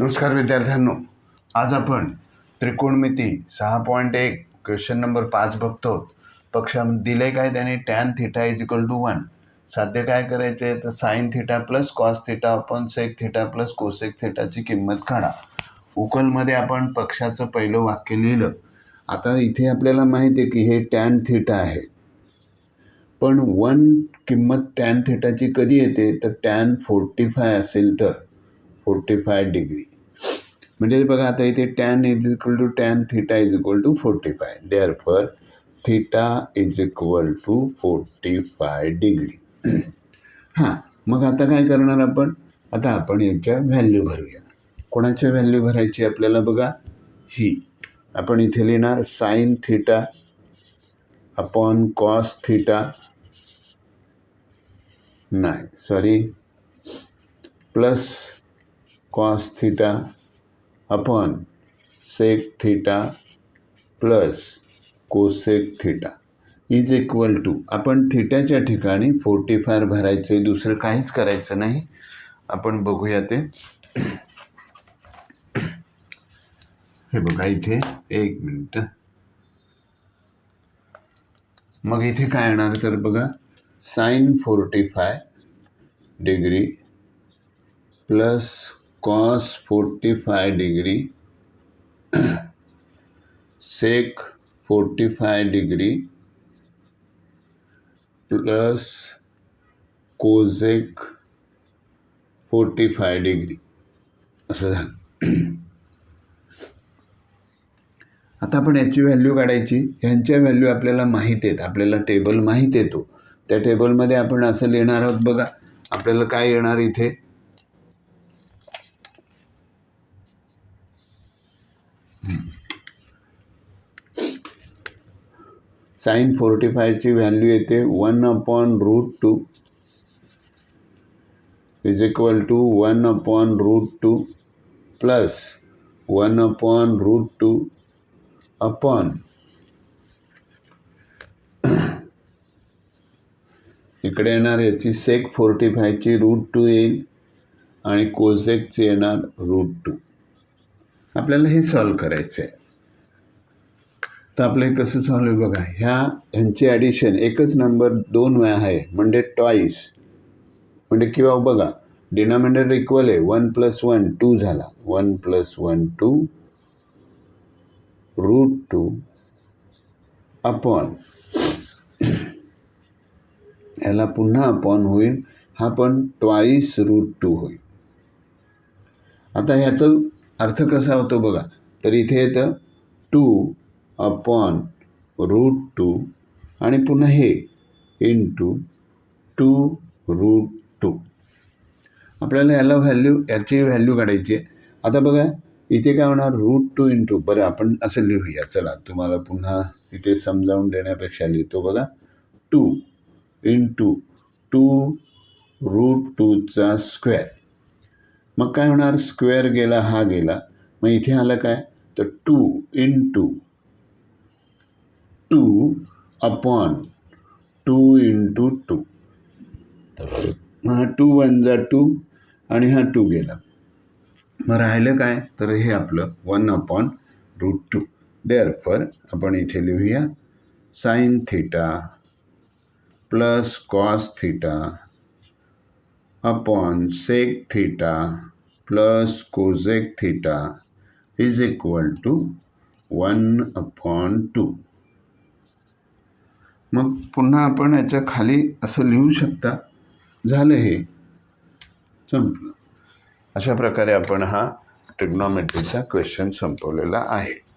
नमस्कार विद्यार्थ्यांनो आज आपण त्रिकोणमिती सहा पॉईंट एक क्वेश्चन नंबर पाच बघतो. पक्षा दिले काय त्याने? Tan theta is equal to one साध्य काय करायचे? तर sine theta plus cos theta upon sec theta plus cosec थिटाची किंमत काढा. उकलमध्ये आपण पक्षाचं पहिलं वाक्य लिहिलं. आता इथे आपल्याला माहिती आहे की हे टॅन थिटा आहे. पण वन किंमत टॅन थिटाची कधी येते? तर टॅन फोर्टी फाय असेल तर. फोर्टी फाय डिग्री म्हणजे बघा आता इथे tan is equal to tan theta is equal to forty five therefore theta is equal to forty five degree हां मग आता काय करणार आपण? आता आपण याच्या व्हॅल्यू भरूया. कोणाच्या व्हॅल्यू भरायची आपल्याला बघा? ही. आपण इथे लिहिणार sine theta upon cos theta नाही sorry plus cos theta upon sec theta plus cosec theta is equal to आपण थिटाच्या ठिकाणी फोर्टी फार भरायचे दुसरं काहीच करायचं नाही. आपण बघूया ते. हे बघा इथे एक मिनटं. मग इथे काय येणार तर बघा sine forty five degree plus cos forty five degree sec forty five degree plus cosec forty five degree. असं झालं. आता आपण याची व्हॅल्यू काढायची. ह्यांच्या व्हॅल्यू आपल्याला माहीत आहेत. आपल्याला टेबल माहीत येतो त्या टेबलमध्ये आपण असं लिहिणार आहोत बघा. आपल्याला काय येणार इथे? साईन फोर्टी फायची व्हॅल्यू येते one upon root two is equal to one upon root two plus one upon root two upon. इकडे येणार याची सेक फोर्टी फायची रूट टू येईल आणि कोझेकची येणार रूट टू. आपल्याला हे सॉल्व करायचं आहे तर आपलं हे कसं सॉल्व होईल बघा ह्या ह्यांची ॲडिशन एकच नंबर दोन वेळा आहे म्हणजे टॉईस म्हणजे किंवा बघा डिनॉमिनेटर इक्वल आहे वन प्लस वन टू झाला. One plus one two root two upon याला पुन्हा अपॉन होईल हा पण ट्वाईस रूट टू होईल. आता ह्याचं अर्थ कसा होतो बघा. तर इथे येतं टू अपॉन रूट टू आणि पुन्हा हे in two two root two. आपल्याला याला व्हॅल्यू याची व्हॅल्यू काढायची आहे. आता बघा इथे काय होणार? रूट टू इंटू बरं आपण असं लिहूया. चला तुम्हाला पुन्हा तिथे समजावून देण्यापेक्षा लिहितो बघा. टू इंटू टू रूट टूचा स्क्वेअर. मग काय होणार? स्क्वेअर गेला हा गेला. मग इथे आलं काय? तर two in two two upon two into two. हा टू वन जा टू आणि हा टू गेला. मग राहिलं काय? तर हे आपलं one upon root two. Therefore आपण इथे लिहूया sine theta plus cos theta upon sec theta plus cosec theta is equal to one upon two मग पुन्हा आपण याच्या खाली असं लिहू शकता. झालं हे. संपलं. अशा प्रकारे आपण हा ट्रिग्नॉमेट्रीचा क्वेश्चन संपवलेला आहे.